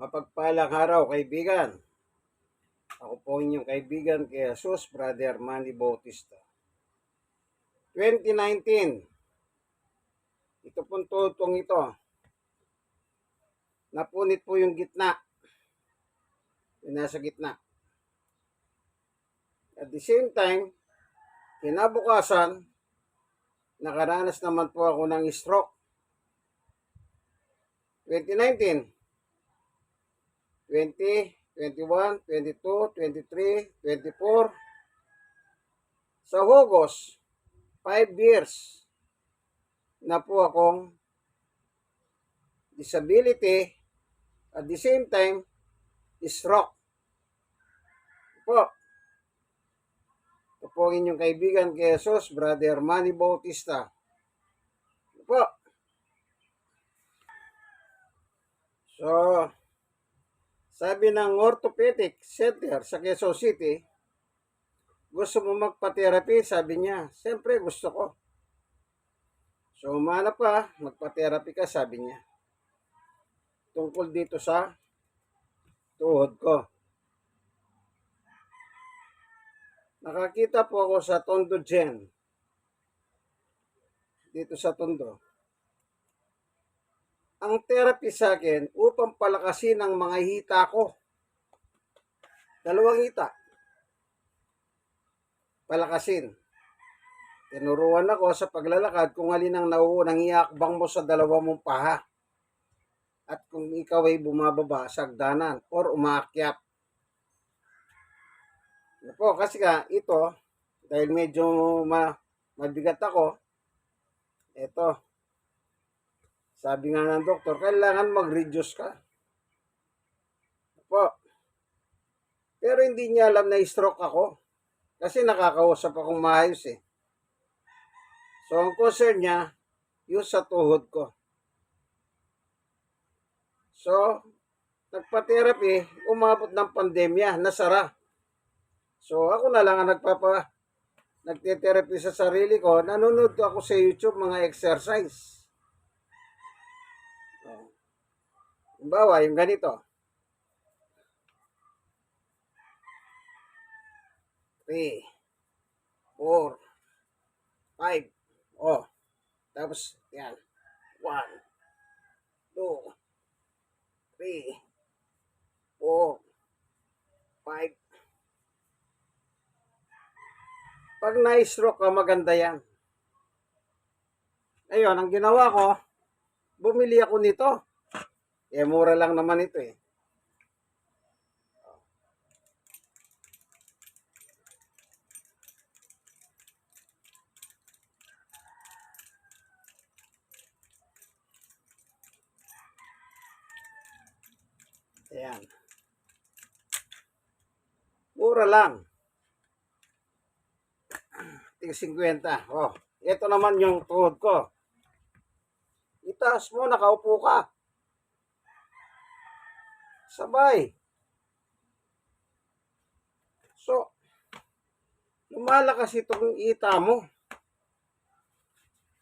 Mapagpalang araw, kaibigan. Ako po inyong kaibigan kay Jesus, Brother Manny Bautista. 2019. Ito pong tutong ito. Napunit po yung gitna. Yung nasa gitna. At the same time, kinabukasan, nakaranas naman po ako ng stroke. 2019. 20, 21, 22, 23, 24. Sa Hugos, 5 years na po akong disability at the same time stroke. Po. Ito po ang inyong kaibigan kay Jesus, Brother Manny Bautista. Ito Po. So, sabi ng orthopedic center sa Quezon City, gusto mo magpa-therapy? Sabi niya, siyempre gusto ko. So, umanap pa, magpa-therapy ka, sabi niya. Tungkol dito sa tuhod ko. Nakakita po ako sa Tondo Gen. Dito sa Tondo. Ang therapy sa akin upang palakasin ang mga hita ko. Dalawang hita. Palakasin. Tinuruan ako sa paglalakad kung alin ang nauunang iakbang mo sa dalawa mong paha. At kung ikaw ay bumababa sa hagdanan or umaakyat. Ano po, kasi ka, ito, dahil medyo ma, mabigat ako, ito, sabi nga ng doktor, kailangan mag-reduce ka. Po. Pero hindi niya alam na stroke ako. Kasi nakakausap akong maayos eh. So, ang concern niya, yung sa tuhod ko. So, nagpa-therapy, umabot ng pandemya, nasara. So, ako na lang ang nagpapa, nagte-therapy sa sarili ko. Nanonood ako sa YouTube mga exercise. Oh. Halimbawa, yung ganito. Three, four, five. Oh. Tapos, yan. One, two, three, four, five. Pag na-stroke ka, maganda yan. Ayun, ang ginawa ko, bumili ako nito. Eh, mura lang naman ito eh. Ayan. Mura lang. Tig 50. Oh, ito naman yung tuhod ko. Itaas mo, nakaupo ka. Sabay. So, lumalakas itong ita mo.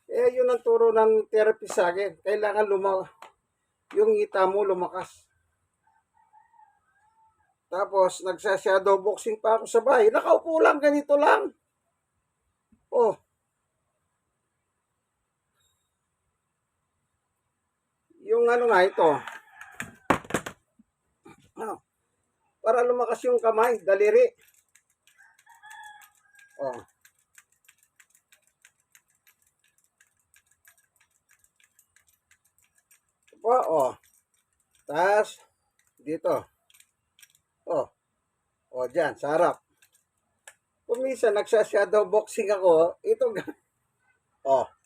Eh, yun ang turo ng therapy sa akin. Kailangan luma yung ita mo lumakas. Tapos, nagsa-shadow boxing pa ako sa bahay. Nakaupo lang, ganito lang. Oh. Yung ano nga ito. Ano? Para lumakas yung kamay, daliri. Oh. Po, oh. Tas, dito. Oh. Oh, dyan, sa harap. Kung minsan nagsashadow boxing ako, ito Oh.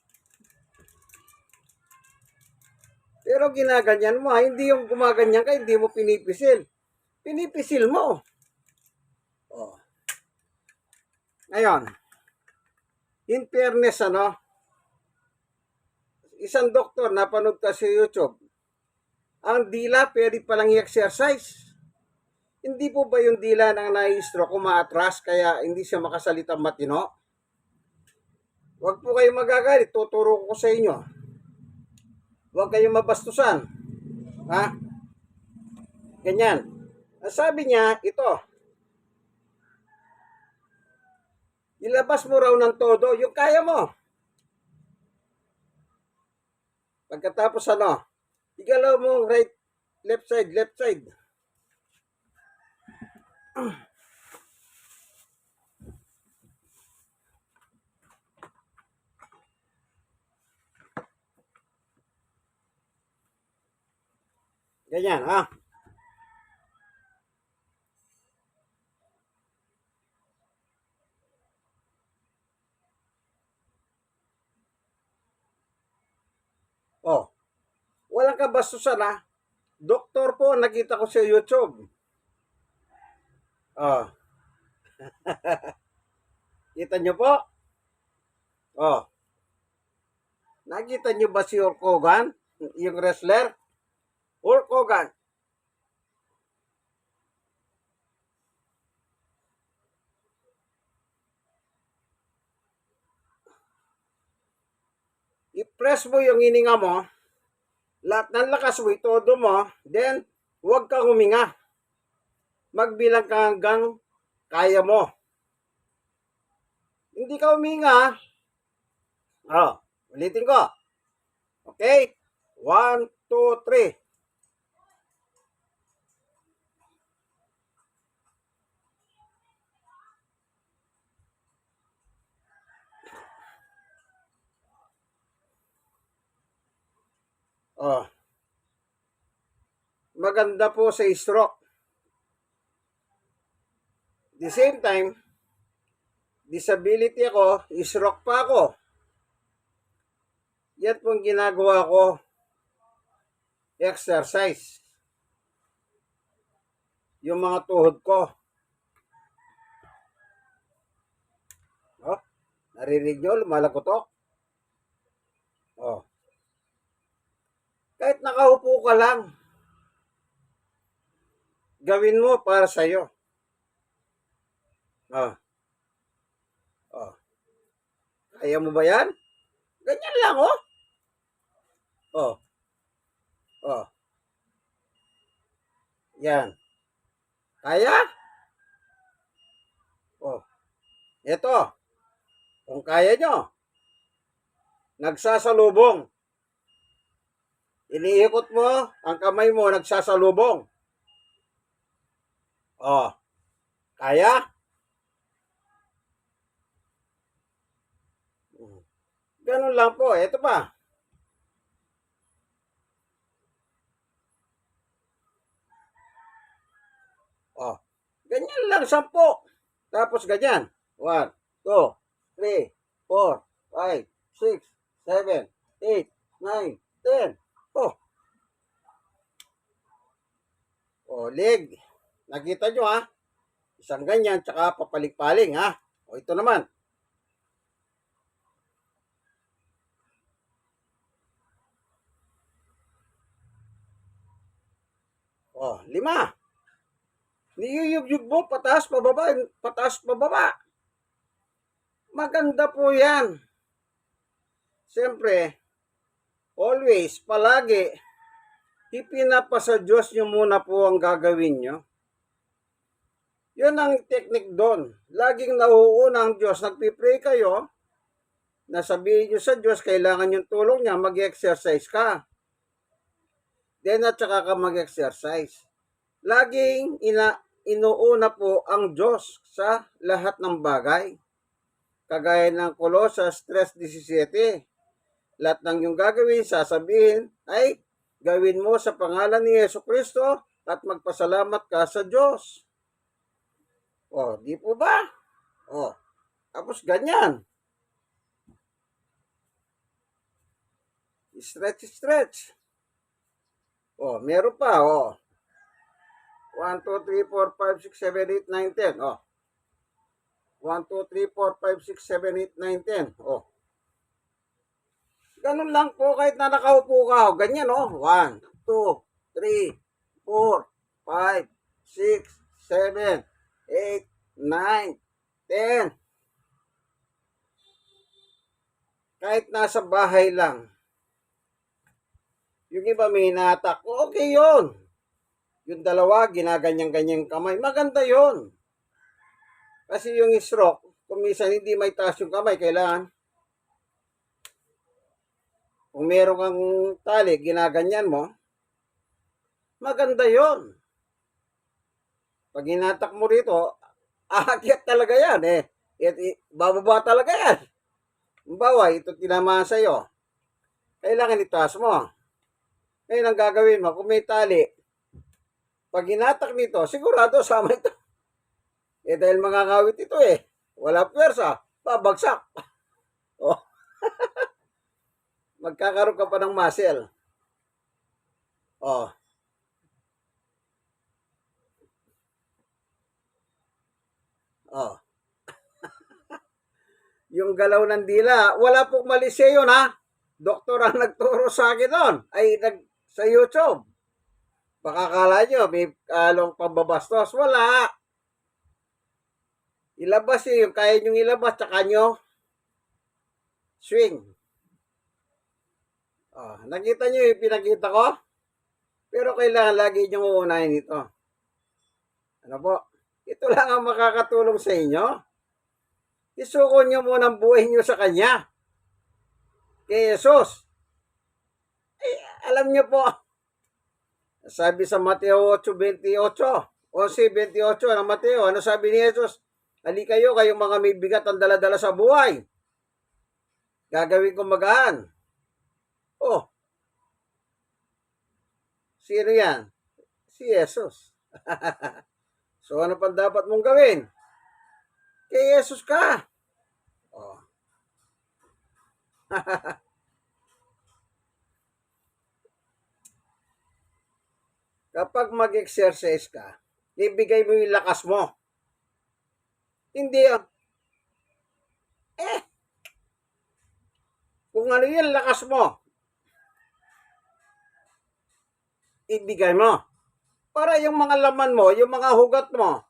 Pero ginaganyan mo, ha? hindi yung gumaganyan ka, hindi mo pinipisil. Pinipisil mo. Oh. Ngayon, in fairness, ano, isang doktor, napanood ka sa YouTube, ang dila, pwede palang i-exercise. Hindi po ba yung dila ng na-stroke umaatras kaya hindi siya makasalita matino? Huwag po kayong magagalit, tuturo ko sa inyo. Huwag kayong mabastusan. Ha? Ganyan. Sabi niya, ito. Ilabas mo raw ng todo, yung kaya mo. Pagkatapos ano, igalaw mo right, left side, left side. Ganyan, ha? Oh. Walang kabastusan ha. Doktor po, nakita ko sa YouTube. Oh. Kita nyo po? Oh. Nakita nyo ba si Hulk Hogan? Yung wrestler? Hulk Hogan. I-press mo yung hininga mo, lahat ng lakas mo, itodo mo, then huwag kang huminga. Magbilang ka hanggang kaya mo. Hindi ka huminga. Oh, ulitin ko. Okay? One, two, three. Oh. Maganda po sa stroke. The same time, disability ako, stroke pa ako. Yan pong ginagawa ko, exercise. Yung mga tuhod ko. Oh, narinig nyo, lumalakotok. Oh. Kahit nakaupo ka lang, gawin mo para sa'yo. Oh. Oh. Kaya mo ba yan? Ganyan lang, oh. Oh. Oh. Yan. Kaya? Oh. Ito. Kung kaya nyo. Nagsasalubong. Iniikot mo, ang kamay mo nagsasalubong. Oh. Kaya? Ganun lang po. Ito pa. Oh. Ganyan lang, sampo. Tapos ganyan. 1, 2, 3, 4, 5, 6, 7, 8, 9, 10. Oh. Oh, leg. Nakita nyo ha? Isang ganyan, tsaka papaling-paling ha? O ito naman. Oh, lima. Niyuyub-yub mo, pataas, pababa, pataas, pababa. Maganda po yan. Siyempre, always, palagi, ipinapasa Diyos nyo muna po ang gagawin nyo. Yun ang technique doon. Laging nauuna ang Diyos. Nagpipray kayo, nasabihin nyo sa Diyos, kailangan yung tulong niya, mag-exercise ka. Then at saka ka mag-exercise. Laging ina, inuuna po ang Diyos sa lahat ng bagay. Kagaya ng Colossus 3.17. Lahat ng yung gagawin, sasabihin, ay gawin mo sa pangalan ni Yesu Kristo at magpasalamat ka sa Diyos. O, di po ba? O, tapos ganyan. Stretch, stretch. Oh, meron pa, oh. 1, 2, 3, 4, 5, 6, 7, 8, 9, 10. Oh. 1, 2, 3, 4, 5, 6, 7, 8, 9, 10. Oh. Ganun lang po kahit na nakaupo ka. Ganyan, oh. 1, 2, 3, 4, 5, 6, 7, 8, 9, 10. Kahit nasa bahay lang. Yung iba may hinatak. Okay yun. yung dalawa, ginaganyan-ganyan kamay. Maganda yon Kasi yung stroke, kung minsan hindi may taas yung kamay, kailangan kung meron kang tali, ginaganyan mo, maganda yon Pag hinatak mo rito, aakyat talaga yan eh. It, it, bababa talaga yan. Bawa, ito tinamaan sa'yo. Kailangan itaas mo. Ngayon ang gagawin mo, kung may tali, pag hinatak nito, sigurado sama ito. Eh dahil mga kawit ito eh. Wala pwersa, babagsak. Oh. Magkakaroon ka pa ng muscle. Oh. Oh. yung galaw ng dila, wala pong mali siya yun ha. Doktor ang nagturo sa akin doon. Ay, nag, sa YouTube. Baka kala nyo, may kalong pambabastos. Wala. Ilabas yung kaya nyong ilabas, tsaka nyo swing. Oh, nakita nyo yung pinakita ko? Pero kailangan lagi nyo uunahin ito. Ano po? Ito lang ang makakatulong sa inyo. Isuko nyo muna ang buhay nyo sa Kanya. Kay Jesus. Eh, alam nyo po, sabi sa Mateo 8.28, 11.28 ng Mateo, ano sabi ni Jesus? Ali kayo, kayong mga may bigat ang daladala sa buhay. Gagawin ko magaan. Oh. Sino yan? Si Jesus. so ano pa dapat mong gawin? Kay Jesus ka. Oh. Kapag mag-exercise ka, ibigay mo yung lakas mo. Hindi ah. Eh. Kung ano yung lakas mo, ibigay mo. Para yung mga laman mo, yung mga hugat mo,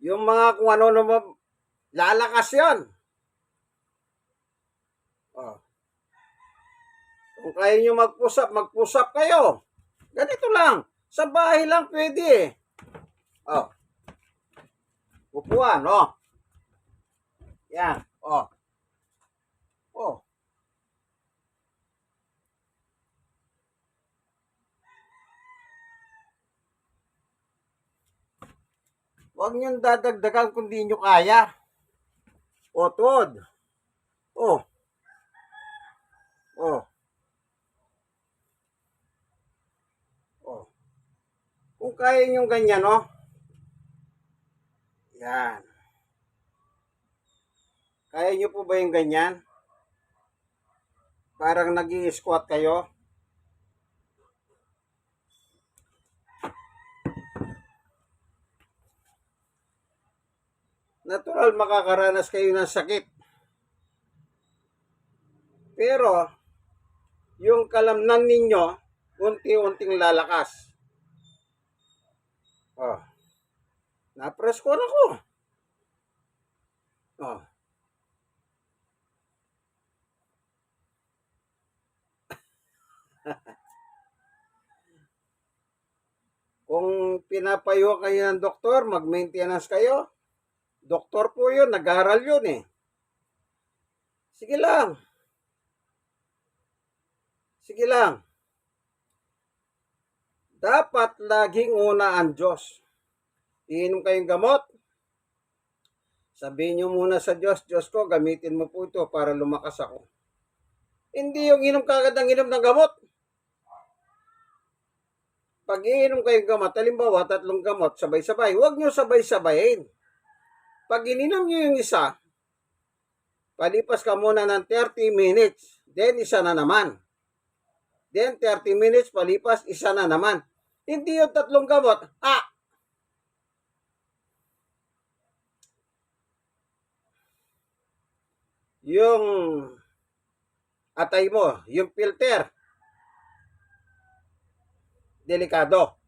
yung mga kung ano naman, lalakas yan. Oh. Kung kaya nyo mag-push-up, mag-push-up kayo. Ganito lang. Sa bahay lang pwede eh. Oh. Upuan, oh. Yan. Oh. Huwag niyong dadagdagan kung di nyo kaya. O, tuwod. Oh. Oh. Oh. Kung kaya nyo ganyan, oh. Yan. Kaya nyo po ba yung ganyan? Parang nag squat kayo. Natural makakaranas kayo ng sakit. Pero, yung kalamnan ninyo, unti-unting lalakas. Oh. Na-press ko na ko. Oh. Kung pinapayo kayo ng doktor, mag-maintenance kayo. Doktor po yun, nag-aaral yun eh. Sige lang. Sige lang. Dapat laging una ang Diyos. Iinom kayong gamot. Sabihin nyo muna sa Diyos, Diyos ko, gamitin mo po ito para lumakas ako. Hindi yung inom kagad ang inom ng gamot. Pag iinom kayong gamot, halimbawa tatlong gamot, sabay-sabay, huwag nyo sabay-sabayin. Pag ininom nyo yung isa, palipas ka muna ng 30 minutes, then isa na naman. Then 30 minutes, palipas, isa na naman. Hindi yung tatlong gamot, ah, yung atay mo, yung filter, delikado.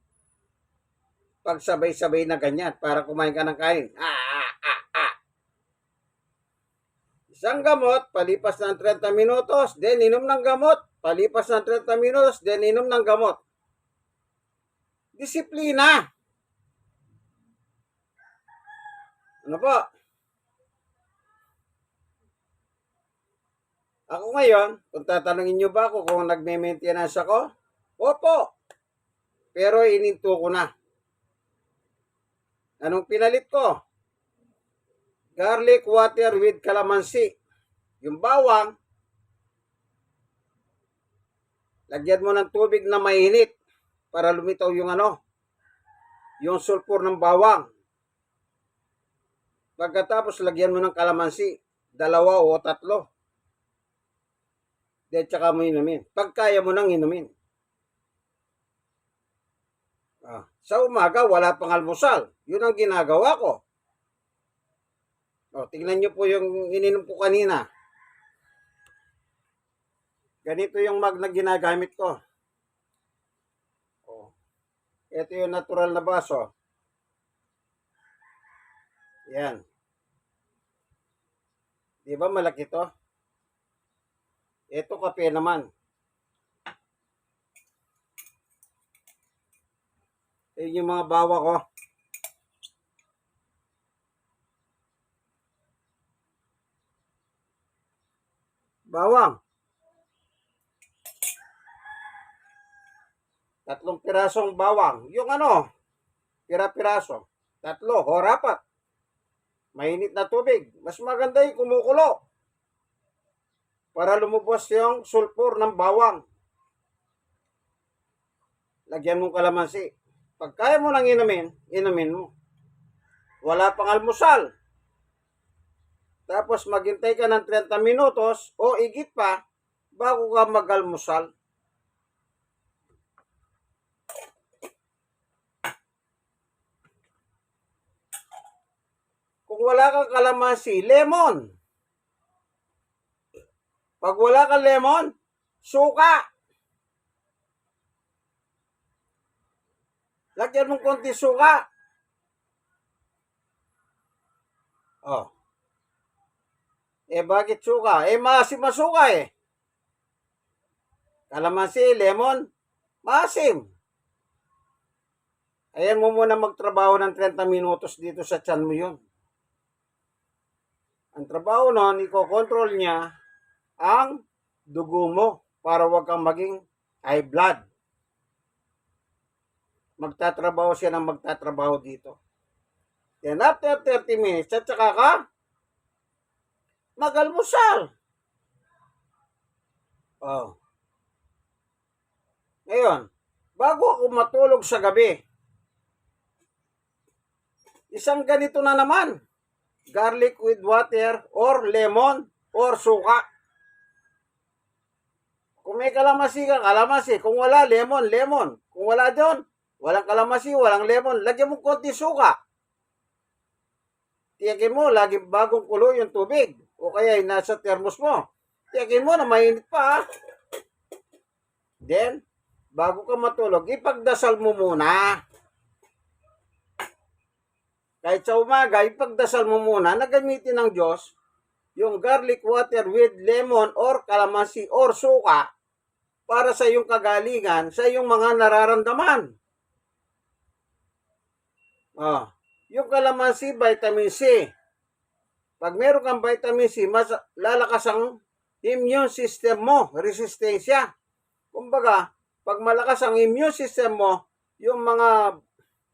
Pag sabay-sabay na ganyan, para kumain ka ng kain. Ah, ah, ah, ah. Isang gamot, palipas ng 30 minutos, then inom ng gamot. Palipas ng 30 minutos, then inom ng gamot. Disiplina. Ano po? Ako ngayon, kung tatanungin nyo ba ako kung nagme-maintenance ako, opo. Pero ininto ko na. Anong pinalit ko? Garlic water with calamansi. Yung bawang, lagyan mo ng tubig na mainit para lumitaw yung ano, yung sulfur ng bawang. Pagkatapos, lagyan mo ng kalamansi, dalawa o tatlo. Then, tsaka mo inumin. Pag kaya mo nang inumin. Ah, sa umaga, wala pang almusal. Yun ang ginagawa ko. O, tingnan nyo po yung ininom ko kanina. Ganito yung mag na ginagamit ko. O, ito yung natural na baso. Yan. Di ba malaki to? Ito kape naman. Ayun yung mga bawa ko. Bawang. Tatlong pirasong bawang. Yung ano, pira-piraso. Tatlo, o rapat. Mainit na tubig. Mas maganda yung kumukulo. Para lumubos yung sulfur ng bawang. Lagyan mong kalamansi. Pag kaya mo nang inumin, inumin mo. Wala pang almusal. Tapos maghintay ka ng 30 minutos o igit pa bago ka mag-almusal. Kung wala kang kalamansi, lemon. Pag wala kang lemon, suka. Lagyan mong konti suka. Oh. Eh, bakit suka? Eh, maasim masuka eh. Kalamansi, lemon, maasim. Ayan mo muna magtrabaho ng 30 minutos dito sa tiyan mo yun. Ang trabaho nun, iko-control niya ang dugo mo para wag kang maging high blood. Magtatrabaho siya ng magtatrabaho dito. Then after 30 minutes, at saka ka, mag-almusal. Oh. Ngayon, bago ako matulog sa gabi, isang ganito na naman. Garlic with water or lemon or suka. Kung may kalamansi ka, kalamansi. Kung wala, lemon, lemon. Kung wala doon, walang kalamansi, walang lemon, lagyan mo konti suka. Tiyakin mo, lagi bagong kulo yung tubig. O kaya nasa thermos mo. Tiyakin mo na mainit pa. ha? Then, bago ka matulog, ipagdasal mo muna. Kahit sa umaga, ipagdasal mo muna na gamitin ng Diyos yung garlic water with lemon or kalamansi or suka para sa iyong kagalingan, sa iyong mga nararamdaman. Ah, yung kalamansi, vitamin C. Pag meron kang vitamin C, mas lalakas ang immune system mo, resistensya. Kumbaga, pag malakas ang immune system mo, yung mga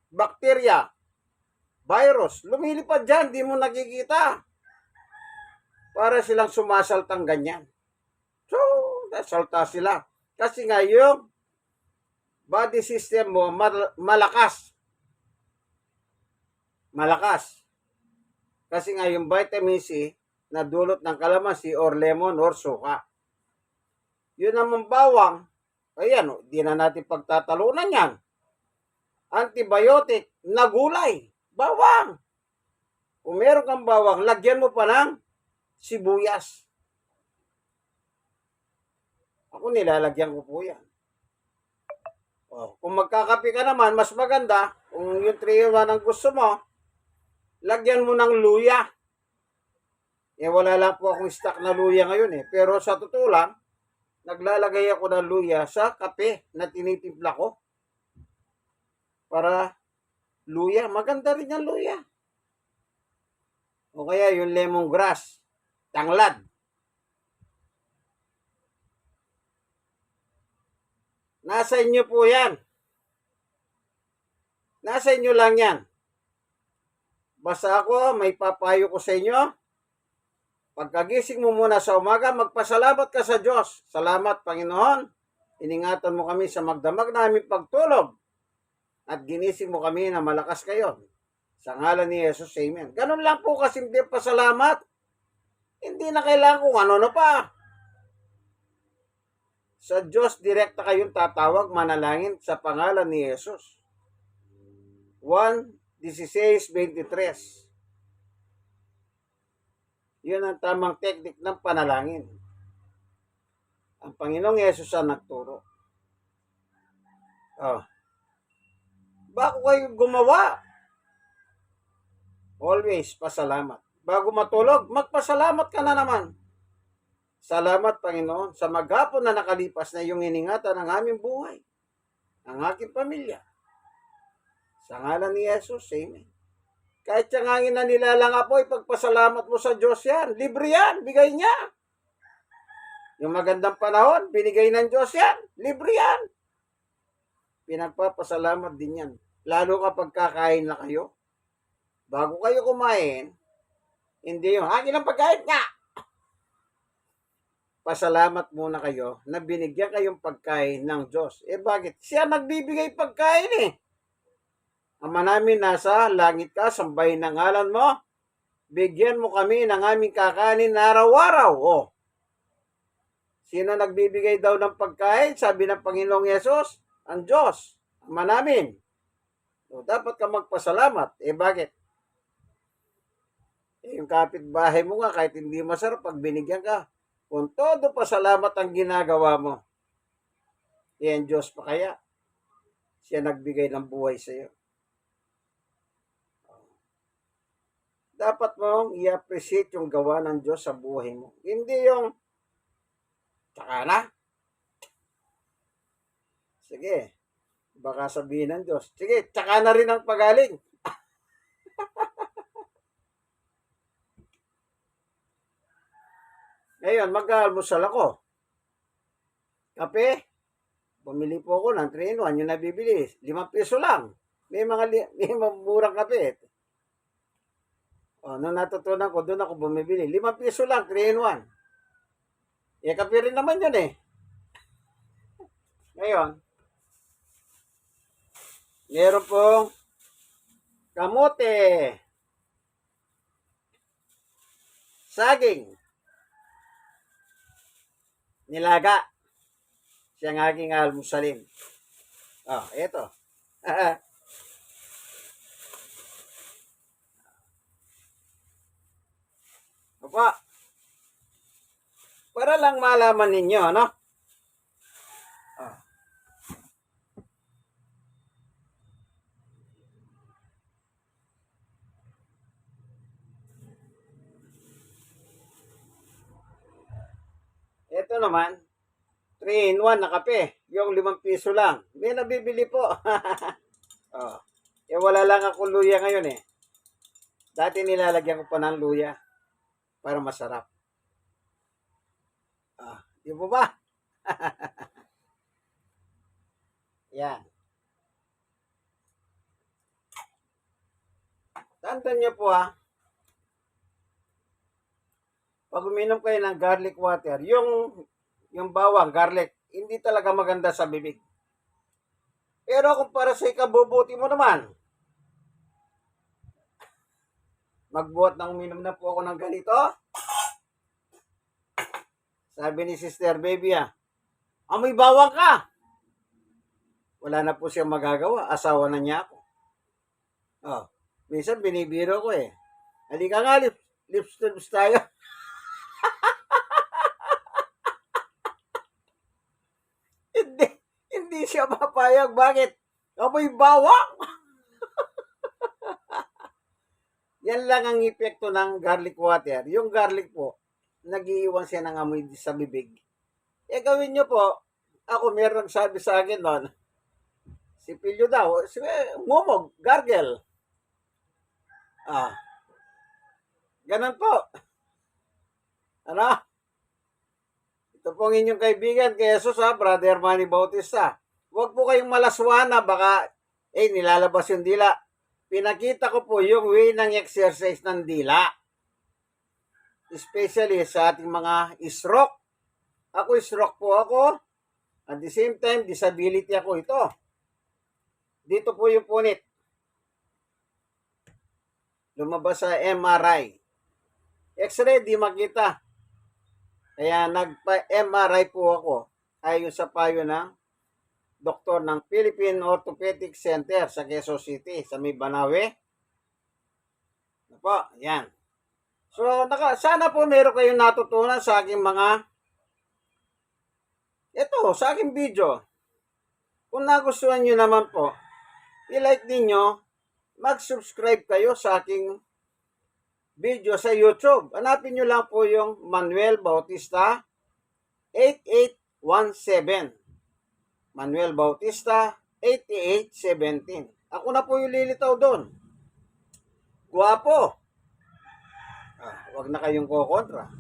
bakterya, virus, lumilipad dyan, di mo nakikita. Para silang sumasaltang ganyan. So, nasalta sila. Kasi nga yung body system mo mal- malakas. Malakas. Kasi nga yung vitamin C na dulot ng kalamansi or lemon or suka. Yun naman bawang, ayan, oh, di na natin pagtatalunan yan. Antibiotic na gulay, bawang. Kung meron kang bawang, lagyan mo pa ng sibuyas. Ako nilalagyan ko po yan. Oh, kung magkakape ka naman, mas maganda, kung yung 3 in 1 ang gusto mo, lagyan mo ng luya. Eh, wala lang po akong stock na luya ngayon eh. Pero sa totoo lang, naglalagay ako ng luya sa kape na tinitimpla ko. para luya. Maganda rin yung luya. O kaya yung lemongrass, tanglad. Nasa inyo po yan. Nasa inyo lang yan. Basta ako, may papayo ko sa inyo. Pagkagising mo muna sa umaga, magpasalamat ka sa Diyos. Salamat, Panginoon. Iningatan mo kami sa magdamag namin pagtulog. At ginising mo kami na malakas kayo. Sa ngalan ni Jesus, Amen. Ganun lang po kasimple pasalamat. Hindi na kailangan kung ano-ano pa. Sa Diyos, direkta kayong tatawag, manalangin sa pangalan ni Jesus. 1.16.23 Yun ang tamang teknik ng panalangin. Ang Panginoong Yesus ang nagturo. Oh. Bago kayo gumawa, always pasalamat. Bago matulog, magpasalamat ka na naman. Salamat, Panginoon, sa maghapon na nakalipas na iyong iningatan ng aming buhay, ang aking pamilya. Sa ngalan ni Jesus, Amen. Kahit yung hangin na nilalang apoy, pagpasalamat mo sa Diyos yan. Libre yan, bigay niya. Yung magandang panahon, binigay ng Diyos yan. Libre yan. Pinagpapasalamat din yan. Lalo kapag kakain na kayo. Bago kayo kumain, hindi yung, akin ang pagkain nga. Pasalamat muna kayo na binigyan kayong pagkain ng Diyos. Eh bakit? Siya nagbibigay pagkain eh. Ama namin nasa langit ka, sambahin ng ngalan mo. Bigyan mo kami ng aming kakanin na araw-araw. O. Sino nagbibigay daw ng pagkain? Sabi ng Panginoong Yesus, ang Diyos, Ama namin. O, dapat ka magpasalamat. Eh bakit? Eh, yung kapitbahay mo nga, kahit hindi masarap, pag binigyan ka, kung todo pasalamat ang ginagawa mo, eh, ang Diyos pa kaya? Siya nagbigay ng buhay sa iyo. Dapat mong i-appreciate yung gawa ng Diyos sa buhay mo. Hindi yung, tsaka na. Sige, baka sabihin ng Diyos, sige, tsaka na rin ang pagaling. Ngayon, mag-almusal ako. Kape, bumili po ako ng 3 in 1, yung nabibili, 5 piso lang. May mga, may mga murang kape. O, nung natutunan ko, doon ako bumibili. 5 piso lang, 3 in 1. Eh, kape rin naman yun eh. Ngayon, meron pong kamote, saging, nilaga. Siya ang aking almusalin. Oh, eto. Opo. Para lang malaman ninyo, no? Ah. Ito naman, 3 in 1 na kape. Yung 5 piso lang. May nabibili po. oh. Eh, wala lang ako luya ngayon eh. Dati nilalagyan ko pa ng luya para masarap. Ah, di mo ba? Yan. Tandaan niyo po ha. Pag uminom kayo ng garlic water, yung yung bawang, garlic, hindi talaga maganda sa bibig. Pero kung para sa ikabubuti mo naman, magbuhat ng uminom na po ako ng ganito. Sabi ni Sister Baby ah, amoy bawang ka. Wala na po siyang magagawa. Asawa na niya ako. Oh, minsan binibiro ko eh. Halika nga, lips, lips to lips tayo. hindi, hindi siya mapayag. Bakit? Amoy bawang. Yan lang ang epekto ng garlic water. Yung garlic po, nagiiwan siya ng amoy sa bibig. E gawin nyo po, ako meron sabi sa akin noon, Sipilyo daw. Si, ngumog, gargle. Ah. Ganun po. Ano? Ito po ang inyong kaibigan kay Jesus ha, Brother Manny Bautista. Huwag po kayong malaswana, baka, eh, nilalabas yung dila. Pinakita ko po yung way ng exercise ng dila. Especially sa ating mga stroke. Ako, stroke po ako. At the same time, disability ako ito. Dito po yung punit. Lumabas sa MRI. X-ray, di makita. Kaya nagpa-MRI po ako ayon sa payo ng doktor ng Philippine Orthopedic Center sa Quezon City, sa may Banawe. Ano po, yan. So, naka, sana po meron kayong natutunan sa aking mga ito, sa aking video. Kung nagustuhan nyo naman po, i-like ninyo, mag-subscribe kayo sa aking video sa YouTube. Hanapin nyo lang po yung Manuel Bautista 8817. Manuel Bautista 8817. Ako na po yung lilitaw doon. Guwapo. Ah, wag na kayong kokontra.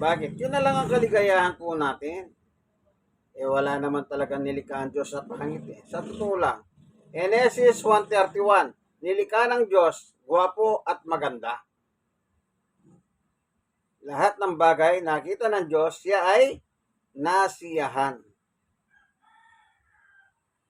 Bakit? Yun na lang ang kaligayahan po natin. Eh wala naman talaga nilikha ang Diyos sa pangit eh. Sa totoo lang. Genesis 1.31 Nilikha ng Diyos, guwapo at maganda. Lahat ng bagay nakita ng Diyos, siya ay nasiyahan.